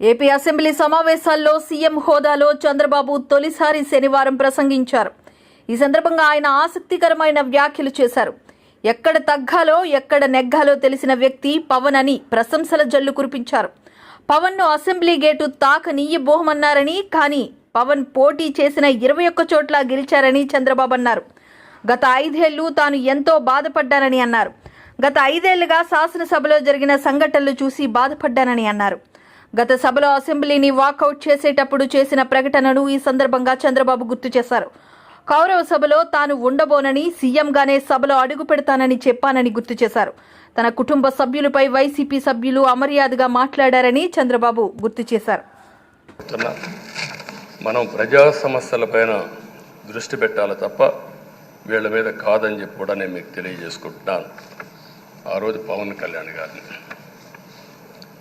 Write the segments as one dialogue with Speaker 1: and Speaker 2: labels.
Speaker 1: AP assembly సమావేశాల్లో CM హోదాలో చంద్రబాబు తొలిసారి శనివారం ప్రసంగించారు. ఈ సందర్భంగా ఆయన ఆసక్తికరమైన వ్యాఖ్యలు చేశారు. ఎక్కడ తగ్గాలో ఎక్కడ నెగ్గాలో తెలిసిన వ్యక్తి పవన్ అని ప్రశంసల జల్లు కురిపించారు. పవన్ను అసెంబ్లీ గేటు తాకనీయబోహమన్నారని కానీ పవన్ పోటీ చేసిన ఇరవై ఒక్క చోట్ల గెలిచారని చంద్రబాబు అన్నారు. గత ఐదేళ్ళు తాను ఎంతో బాధపడ్డానని అన్నారు. గత ఐదేళ్ళుగా శాసనసభలో జరిగిన సంఘటనలు చూసి బాధపడ్డానని అన్నారు. గత సభలో అసెంబ్లీని వాకౌట్ చేసేటప్పుడు చేసిన ప్రకటనను ఈ సందర్భంగా చంద్రబాబు గుర్తు చేశారు. కౌరవ సభలో తాను ఉండబోనని సీఎంగానే సభలో అడుగు పెడతానని చెప్పానని గుర్తు చేశారు. తన కుటుంబ సభ్యులపై వైసీపీ సభ్యులు అమర్యాదగా మాట్లాడారని చంద్రబాబు గుర్తు చేశారు.
Speaker 2: మనం ప్రజా సమస్యలపైన దృష్టి పెట్టాలి తప్ప వీళ్ళ మీద కాదని చెప్పి కూడా నేను మీకు తెలియజేసుకుంటున్నాను. ఆ రోజు పవన్ కళ్యాణ్ గారిని.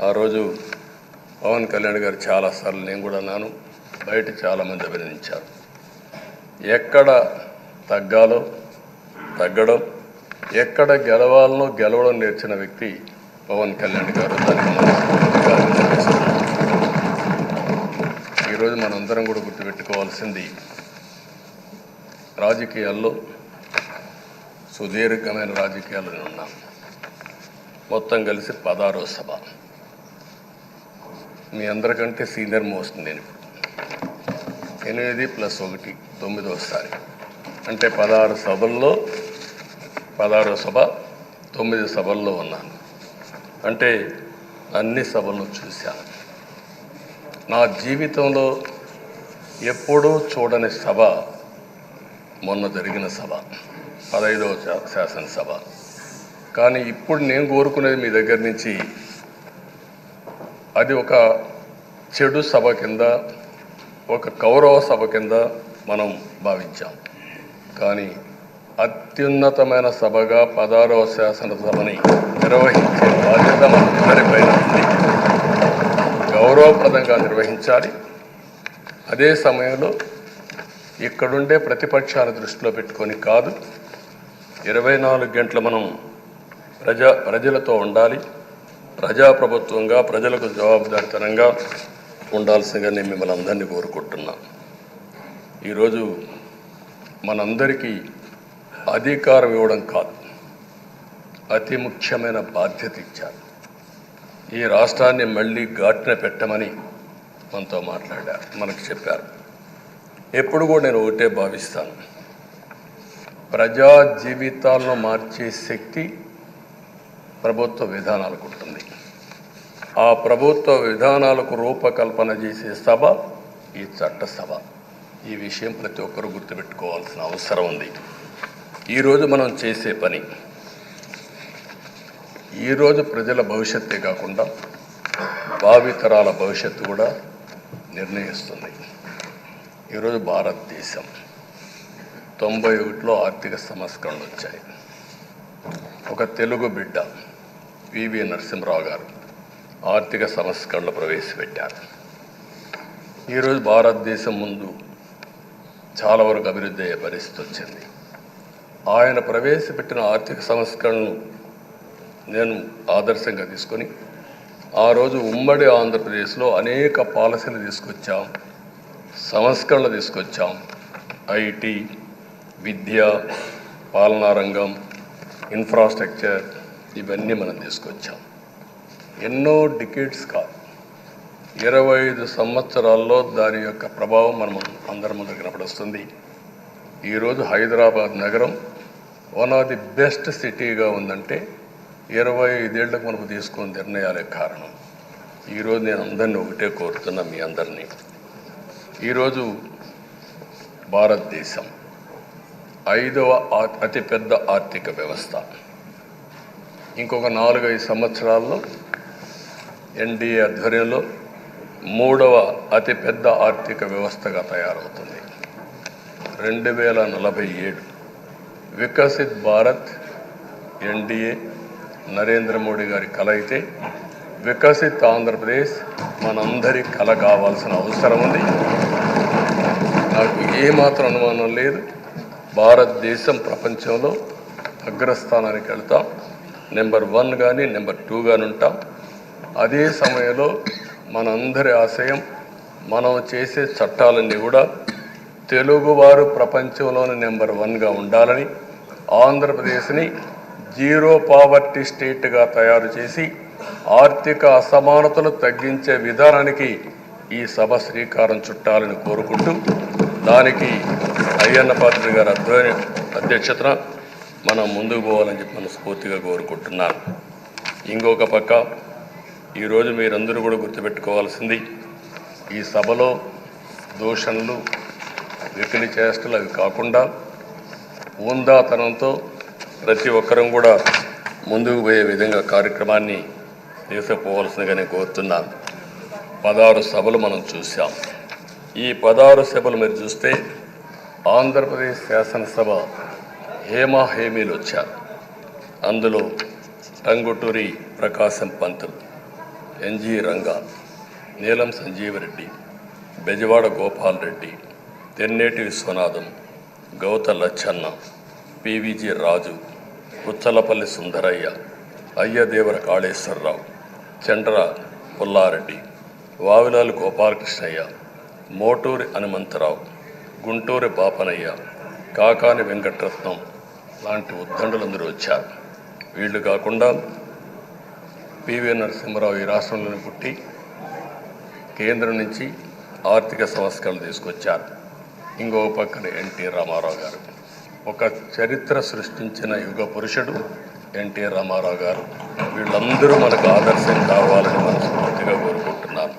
Speaker 2: ఆ రోజు పవన్ కళ్యాణ్ గారు చాలాసార్లు నేను కూడా అన్నాను బయట చాలామంది అభినందించారు. ఎక్కడ తగ్గాలో తగ్గడం ఎక్కడ గెలవాలనో గెలవడం నేర్చిన వ్యక్తి పవన్ కళ్యాణ్ గారు. ఈరోజు మనందరం కూడా గుర్తుపెట్టుకోవాల్సింది రాజకీయాల్లో సుదీర్ఘమైన రాజకీయాల్లో నేను ఉన్నాను. మొత్తం కలిసి పదారో సభ. మీ అందరికంటే సీనియర్ మోస్ట్ నేను ఎనిమిది ప్లస్ ఒకటి తొమ్మిదోసారి. అంటే పదహారు సభల్లో పదహారో సభ తొమ్మిది సభల్లో ఉన్నాను. అంటే అన్ని సభలను చూశాను. నా జీవితంలో ఎప్పుడూ చూడని సభ మొన్న జరిగిన సభ పదహైదవ శా- శాసనసభ. కానీ ఇప్పుడు నేను కోరుకునేది మీ దగ్గర నుంచి అది ఒక చెడు సభ కింద ఒక కౌరవ సభ కింద మనం భావించాం. కానీ అత్యున్నతమైన సభగా పదారవ శాసనసభని నిర్వహించే బాధ్యత మనందరిపైన ఉంది. గౌరవప్రదంగా నిర్వహించాలి. అదే సమయంలో ఇక్కడుండే ప్రతిపక్షాల దృష్టిలో పెట్టుకొని కాదు ఇరవై నాలుగు గంటలు మనం ప్రజా ప్రజలతో ఉండాలి. ప్రజాప్రభుత్వంగా ప్రజలకు జవాబుదారితనంగా ఉండాల్సిందిగా నేను మిమ్మల్ని అందరినీ కోరుకుంటున్నా. ఈరోజు మనందరికీ అధికారం ఇవ్వడం కాదు అతి ముఖ్యమైన బాధ్యత ఇచ్చారు. ఈ రాష్ట్రాన్ని మళ్ళీ ఘాటున పెట్టమని మనతో మాట్లాడారు మనకు చెప్పారు. ఎప్పుడు కూడా నేను ఒకటే భావిస్తాను. ప్రజా జీవితాలను మార్చే శక్తి ప్రభుత్వ విధానాలకు ఉంటుంది. ఆ ప్రభుత్వ విధానాలకు రూపకల్పన చేసే సభ ఈ చట్టసభ ఈ విషయం ప్రతి ఒక్కరూ గుర్తుపెట్టుకోవాల్సిన అవసరం ఉంది. ఈరోజు మనం చేసే పని ఈరోజు ప్రజల భవిష్యత్తే కాకుండా భావితరాల భవిష్యత్తు కూడా నిర్ణయిస్తుంది. ఈరోజు భారతదేశం తొంభై ఒకటిలో ఆర్థిక సంస్కరణలు వచ్చాయి. ఒక తెలుగు బిడ్డ పివి నరసింహరావు గారు ఆర్థిక సంస్కరణలు ప్రవేశపెట్టారు. ఈరోజు భారతదేశం ముందు చాలా వరకు అభివృద్ధి అయ్యే పరిస్థితి వచ్చింది. ఆయన ప్రవేశపెట్టిన ఆర్థిక సంస్కరణలు నేను ఆదర్శంగా తీసుకొని ఆ రోజు ఉమ్మడి ఆంధ్రప్రదేశ్లో అనేక పాలసీలు తీసుకొచ్చాం సంస్కరణలు తీసుకొచ్చాం. ఐటీ విద్య పాలనా రంగం ఇన్ఫ్రాస్ట్రక్చర్ ఇవన్నీ మనం తీసుకొచ్చాం. ఎన్నో డికేట్స్ కాదు. ఇరవై ఐదు సంవత్సరాల్లో దాని యొక్క ప్రభావం మనం అందరి ముందు కనపడుస్తుంది. ఈరోజు హైదరాబాద్ నగరం వన్ ఆఫ్ ది బెస్ట్ సిటీగా ఉందంటే ఇరవై ఐదేళ్ళకు మనకు తీసుకున్న నిర్ణయాలే కారణం. ఈరోజు నేను అందరినీ ఒకటే కోరుతున్నా మీ అందరినీ. ఈరోజు భారతదేశం ఐదవ అతిపెద్ద ఆర్థిక వ్యవస్థ. ఇంకొక నాలుగైదు సంవత్సరాల్లో ఎన్డీఏ ఆధ్వర్యంలో మూడవ అతిపెద్ద ఆర్థిక వ్యవస్థగా తయారవుతుంది. రెండు వేల నలభై ఏడు వికసిత్ భారత్ ఎన్డీఏ నరేంద్ర మోడీ గారి కళ అయితే వికసిత్ ఆంధ్రప్రదేశ్ మనందరి కల కావాల్సిన అవసరం ఉంది. నాకు ఏమాత్రం అనుమానం లేదు. భారతదేశం ప్రపంచంలో అగ్రస్థానానికి వెళ్తాం. నెంబర్ వన్ కానీ నెంబర్ టూ కానీ ఉంటాం. అదే సమయంలో మనందరి ఆశయం మనం చేసే చట్టాలన్నీ కూడా తెలుగువారు ప్రపంచంలోని నెంబర్ వన్గా ఉండాలని ఆంధ్రప్రదేశ్ని జీరో పావర్టీ స్టేట్గా తయారు చేసి ఆర్థిక అసమానతలు తగ్గించే విధానానికి ఈ సభ శ్రీకారం చుట్టాలని కోరుకుంటూ దానికి అయ్యన్న పాత్రి గారి అధ్యక్షతన మనం ముందుకు పోవాలని చెప్పి మనస్ఫూర్తిగా కోరుకుంటున్నాను. ఇంకొక పక్క ఈరోజు మీరందరూ కూడా గుర్తుపెట్టుకోవాల్సింది ఈ సభలో దూషణలు వెకిలి చేష్టలు అవి కాకుండా ఊందాతనంతో ప్రతి ఒక్కరం కూడా ముందుకు పోయే విధంగా కార్యక్రమాన్ని తీసుకుపోవాల్సిందిగా నేను కోరుతున్నాను. పదహారు సభలు మనం చూసాం ఈ పదహారు సభలు మీరు చూస్తే ఆంధ్రప్రదేశ్ శాసనసభ హేమా హేమీలు వచ్చారు. అందులో టంగుటూరి ప్రకాశం పంతులు ఎన్జి రంగా నీలం సంజీవరెడ్డి బెజవాడ గోపాల్ రెడ్డి తెన్నేటి విశ్వనాథం గౌత లచ్చన్న పివిజి రాజు ఉచ్చలపల్లి సుందరయ్య అయ్యదేవర కాళేశ్వరరావు చండ్ర పుల్లారెడ్డి వావిలాలు గోపాలకృష్ణయ్య మోటూరి హనుమంతరావు గుంటూరి బాపనయ్య కాకాని వెంకటరత్నం లాంటి ఉద్దండులందరూ వచ్చారు. వీళ్ళు కాకుండా పివి నరసింహరావు ఈ రాష్ట్రంలోనే పుట్టి కేంద్రం నుంచి ఆర్థిక సంస్కరణలు తీసుకొచ్చారు. ఇంకో పక్కన ఎన్టీ రామారావు గారు. ఒక చరిత్ర సృష్టించిన యుగ పురుషుడు ఎన్టీ రామారావు గారు. వీళ్ళందరూ మనకు ఆదర్శం కావాలని మనస్ఫూర్తిగా కోరుకుంటున్నాను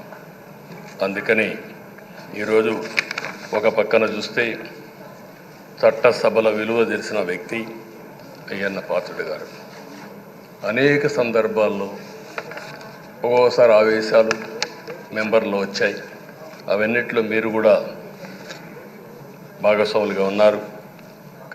Speaker 2: అందుకని ఈరోజు ఒక పక్కన చూస్తే చట్టసభల విలువ తెలిసిన వ్యక్తి అయ్యన్న పాత్రుడు గారు. అనేక సందర్భాల్లో ఒక్కోసారి ఆవేశాలు మెంబర్లు వచ్చాయి. అవన్నిట్లో మీరు కూడా భాగస్వాములుగా ఉన్నారు.